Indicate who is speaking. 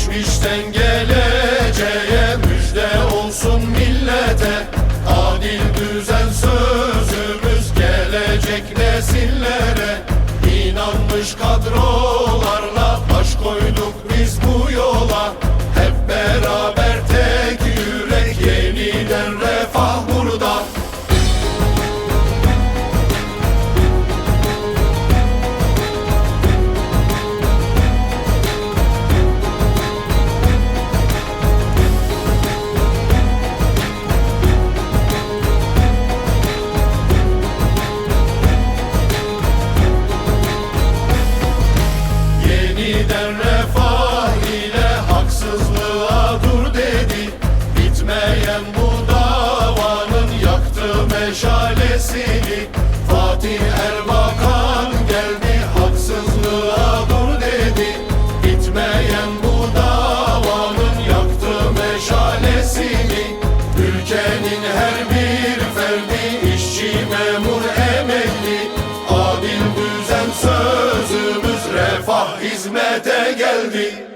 Speaker 1: Geçmişten geleceğe müjde olsun millete. Adil düzen sözümüz gelecek nesillere. İnanmış kadro Erken haksızlığa dur dedi. Bitmeyen bu davanın yaktı meşalesini. Fatih Erbakan geldi haksızlığa dur dedi. Bitmeyen bu davanın yaktı meşalesini. Ülkenin her bir ferdi işçi memur emekli. Adil düzen söz hizmete geldi